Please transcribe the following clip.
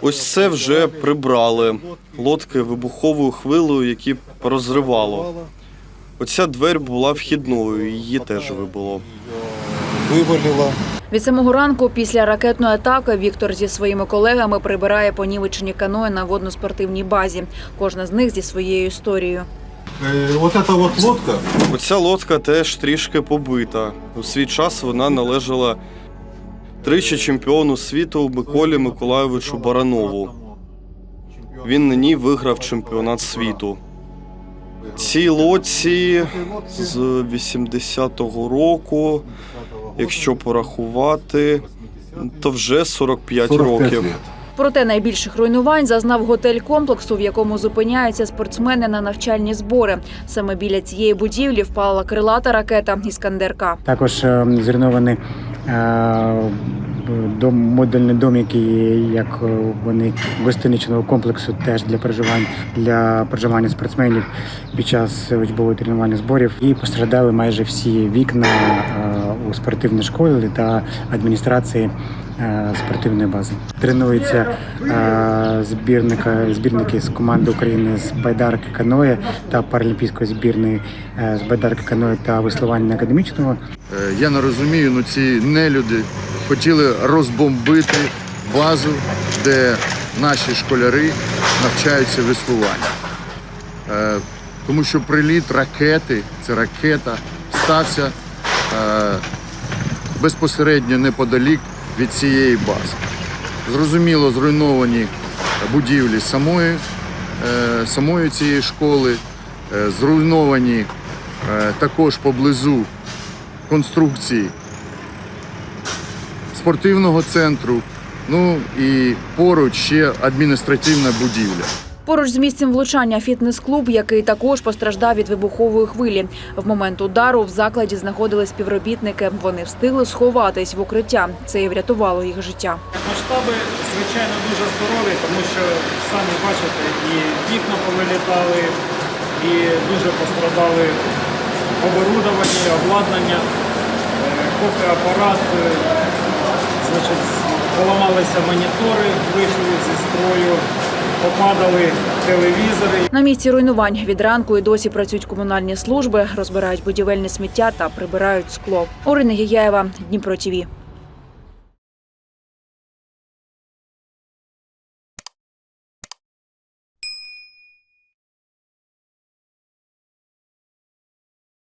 Ось це вже прибрали лодки вибуховою хвилею, які розривало. Оця двері була вхідною, її теж вибило. Вывалило. Від самого ранку після ракетної атаки Віктор зі своїми колегами прибирає понівечені каної на водноспортивній базі. Кожна з них зі своєю історією. Э, Вот эта вот лодка, Оця лодка теж трішки побита. У свій час вона належала тричі чемпіону світу Миколі Миколайовичу Баранову. Він на ній виграв чемпіонат світу. Цій лодці з 80-го року, якщо порахувати, то вже 45, 45 років. Проте найбільших руйнувань зазнав готель комплексу, в якому зупиняються спортсмени на навчальні збори. Саме біля цієї будівлі впала крилата ракета Іскандер-К. Також е, зруйнований е, модульний дом, який як е, вони гостиничного комплексу теж для проживання для проживання спортсменів під час учбових тренувальних зборів. І постраждали майже всі вікна е, у спортивній школі та адміністрації е, спортивної бази. Тренуються е, збірника збірники з команди України з байдарки каное та паралімпійської збірної е, з байдарки каное та веслування академічного. Е, Я не розумію, ну ці нелюди хотіли розбомбити базу, де наші школяри навчаються веслуванню. Е, Тому що приліт ракети, це ракета, стався е, безпосередньо неподалік від цієї бази. Зрозуміло, зруйновані будівлі самої, е, самої цієї школи, зруйновані також поблизу конструкції спортивного центру, ну і поруч ще адміністративна будівля. Поруч з місцем влучання фітнес-клуб, який також постраждав від вибухової хвилі. В момент удару в закладі знаходились співробітники. Вони встигли сховатись в укриття. Це і врятувало їх життя. Масштаби, звичайно, дуже здорові, тому що самі бачите, і вікна повилітали, і дуже пострадали оборудовані, обладнання, е, кофеапарат, е, значить, поламалися монітори, вийшли зі строю, попадали телевізори. На місці руйнувань від ранку і досі працюють комунальні служби, розбирають будівельне сміття та прибирають скло. Орина Гіяєва, Дніпро ТІВІ.